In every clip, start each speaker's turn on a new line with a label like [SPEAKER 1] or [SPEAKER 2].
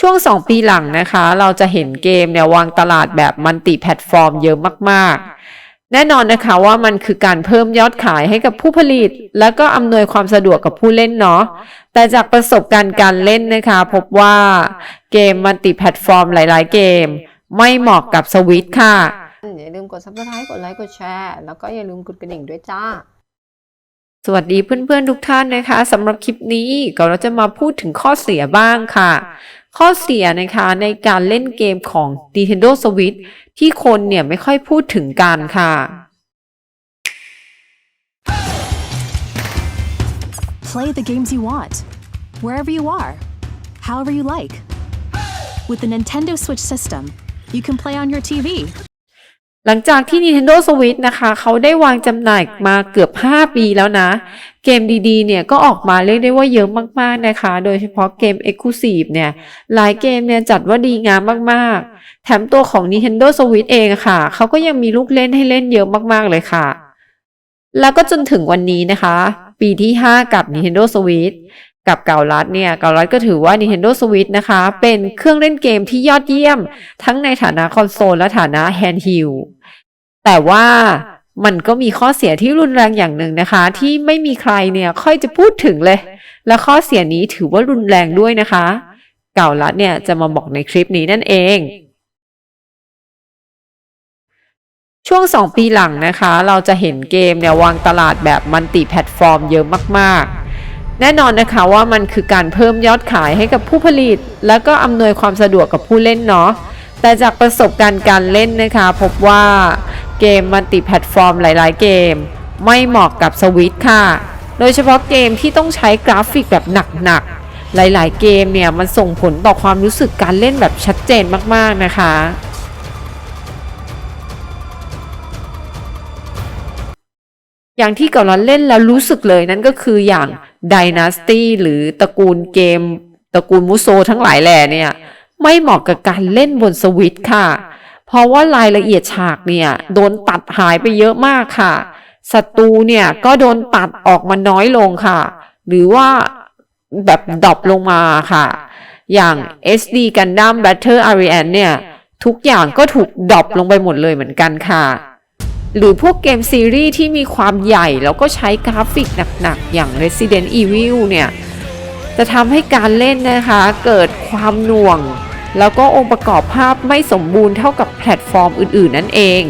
[SPEAKER 1] ช่วง 2 ปีหลังนะคะ เราจะเห็นเกมเนี่ยวางตลาดแบบมัลติแพลตฟอร์มเยอะมากๆ แน่นอนนะคะว่ามันคือการเพิ่มยอดขายให้กับผู้ผลิต แล้วก็อำนวยความสะดวกกับผู้เล่นเนาะแต่จากประสบการณ์การเล่นนะคะ พบว่าเกมมัลติแพลตฟอร์มหลายๆ เกม ไม่เหมาะกับสวิตช์ค่ะ
[SPEAKER 2] อย่าลืมกด subscribe กดไลค์กดแชร์แล้วก็อย่าลืมกดกระดิ่งด้วยจ้า
[SPEAKER 1] สวัสดีเพื่อนๆทุกท่านนะคะสำหรับคลิปนี้ก็เราจะมาพูดถึงข้อเสียบ้างค่ะ ข้อเสียนะคะในการเล่นเกมของ Nintendo Switch ที่คนเนี่ยไม่ค่อยพูดถึงกันค่ะ
[SPEAKER 3] Play the games you want, wherever you are, however you like. With the Nintendo Switch system, you can play on your TV,
[SPEAKER 1] หลังจากที่ Nintendo Switch นะคะ เขาได้วางจำหน่ายมาเกือบ 5 ปีแล้วนะ เกมดีๆ เนี่ยก็ออกมาเรียกได้ว่าเยอะมากๆนะคะ โดยเฉพาะเกม Exclusive เนี่ย หลายเกมเนี่ยจัดว่าดีงามมากๆ แถมตัวของ Nintendo Switch เองค่ะ เขาก็ยังมีลูกเล่นให้เล่นเยอะมากๆเลยค่ะ แล้วก็จนถึงวันนี้นะคะ ปีที่ 5 กับ Nintendo Switch กับเการัดเนี่ยเการัดก็ถือว่า Nintendo Switch นะคะ เป็นเครื่องเล่นเกมที่ยอดเยี่ยม ทั้งในฐานะคอนโซลและฐานะแฮนด์ฮิลแต่ว่า มันก็มีข้อเสียที่รุนแรงอย่างหนึ่งนะคะ ที่ไม่มีใครเนี่ยค่อยจะพูดถึงเลย และข้อเสียนี้ถือว่ารุนแรงด้วยนะคะ เก่ารัดเนี่ยจะมาบอกในคลิปนี้นั่นเอง ช่วง 2 ปีหลังนะคะ เราจะเห็นเกมเนี่ยวางตลาดแบบมัลติแพลตฟอร์มเยอะมากๆ แน่นอนนะคะว่ามันคือการเพิ่มยอดขายให้กับผู้ผลิต แล้วก็อำนวยความสะดวกกับผู้เล่นเนาะแต่จากประสบการณ์การเล่นนะคะ พบว่า เกมมัลติแพลตฟอร์มหลาย ๆ เกม ไม่เหมาะกับสวิตค่ะ โดยเฉพาะเกมที่ต้องใช้กราฟิกแบบหนัก ๆ หลาย ๆ เกมเนี่ยมันส่งผลต่อความรู้สึกการเล่นแบบชัดเจนมาก ๆ นะคะอย่างที่เก่าเราเล่นแล้วรู้สึกเลยนั่นก็คืออย่าง Dynasty หรือตระกูลเกม ตระกูลมุโซทั้งหลายแหล่เนี่ย ไม่เหมาะกับการเล่นบนสวิตค่ะ เพราะว่ารายละเอียดฉากเนี่ยโดนตัดหายไปเยอะมากค่ะศัตรูเนี่ยก็โดนตัดออกมาน้อยลงค่ะ หรือว่าแบบดรอปลงมาค่ะ อย่าง SD Gundam Battle Ariane เนี่ย ทุกอย่างก็ถูกดรอปลงไปหมดเลยเหมือนกันค่ะ หรือพวกเกมซีรีส์ที่มีความใหญ่แล้วก็ใช้กราฟิกหนักๆ อย่าง Resident Evil เนี่ย จะทำให้การเล่นนะคะ เกิดความหน่วง แล้วก็องค์ประกอบภาพไม่สมบูรณ์เท่ากับแพลตฟอร์มอื่น ๆ นั่นเอง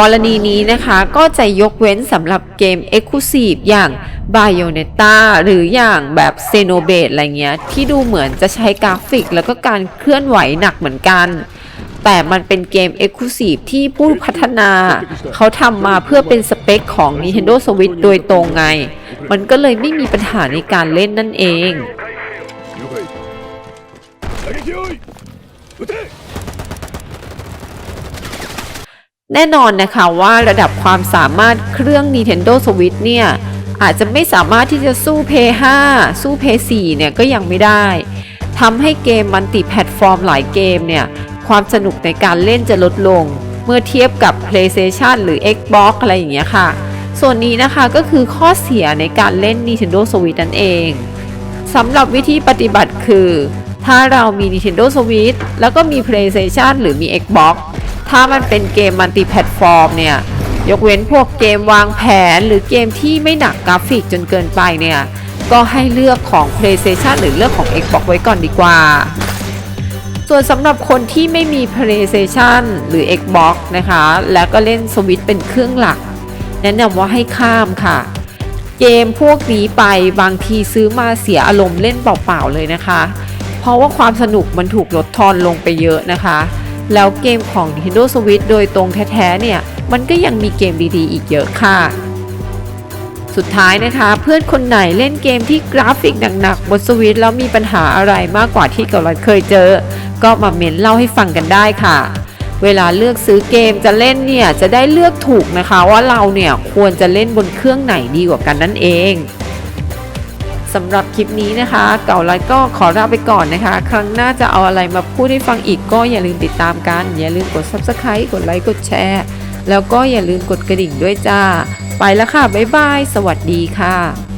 [SPEAKER 1] กรณีนี้นะคะก็จะยกเว้นสำหรับเกม Exclusive อย่าง Bayonetta หรืออย่างแบบ Xenoblade อะไรเงี้ย ที่ดูเหมือนจะใช้กราฟิกแล้วก็การเคลื่อนไหวหนักเหมือนกันแต่มันเป็นเกม Exclusive ที่ผู้พัฒนา เขาทำมาเพื่อเป็นสเปคของ Nintendo Switch โดยตรงไง มันก็เลยไม่มีปัญหาในการเล่นนั่นเองแน่นอนนะคะว่าระดับความสามารถเครื่อง Nintendo Switch เนี่ย อาจจะไม่สามารถที่จะสู้ p 5สู้ p 4เนี่ยก็ยังไม่ได้ทำให้เกมมันติแพลตฟอร์มหลายเกมเนี่ย ความสนุกในการเล่นจะลดลง เมื่อเทียบกับ PlayStation หรือ Xbox อะไรอย่างเงี้ยค่ะ ส่วนนี้นะคะก็คือข้อเสียในการเล่น Nintendo Switch นั่นเองสำหรับวิธีปฏิบัติคือ ถ้าเรามี Nintendo Switch แล้วก็มี PlayStation หรือมี Xbox ถ้ามันเป็นเกมมัลติแพลตฟอร์มเนี่ย ยกเว้นพวกเกมวางแผนหรือเกมที่ไม่หนักกราฟิกจนเกินไปเนี่ย ก็ให้เลือกของ PlayStation หรือเลือกของ Xbox ไว้ก่อนดีกว่า ส่วนสำหรับคนที่ไม่มี PlayStation หรือ Xbox นะคะ แล้วก็เล่นสวิตเป็นเครื่องหลัก แนะนำว่าให้ข้ามค่ะ เกมพวกนี้ไปบางทีซื้อมาเสียอารมณ์เล่นเปล่าๆเลยนะคะ เพราะว่าความสนุกมันถูกลดทอนลงไปเยอะนะคะ แล้วเกมของ Nintendo Switch โดยตรงแท้ๆเนี่ย มันก็ยังมีเกมดีๆ อีกเยอะค่ะสุดท้ายนะคะ เพื่อนคนไหนเล่นเกมที่กราฟิกหนักๆบนสวิตแล้วมีปัญหาอะไรมากกว่าที่เกาลัดเคยเจอ ก็มาเมนเล่าให้ฟังกันได้ค่ะ เวลาเลือกซื้อเกมจะเล่นเนี่ยจะได้เลือกถูกนะคะว่าเราเนี่ยควรจะเล่นบนเครื่องไหนดีกว่ากันนั่นเองสำหรับคลิปนี้นะคะ เก่าลัดก็ขอลาไปก่อนนะคะ ครั้งหน้าจะเอาอะไรมาพูดให้ฟังอีกก็อย่าลืมติดตามกัน อย่าลืมกด subscribe กดไลค์กดแชร์แล้วก็อย่าลืมกดกระดิ่งด้วยจ้า ไปแล้วค่ะ บ๊ายบาย สวัสดีค่ะ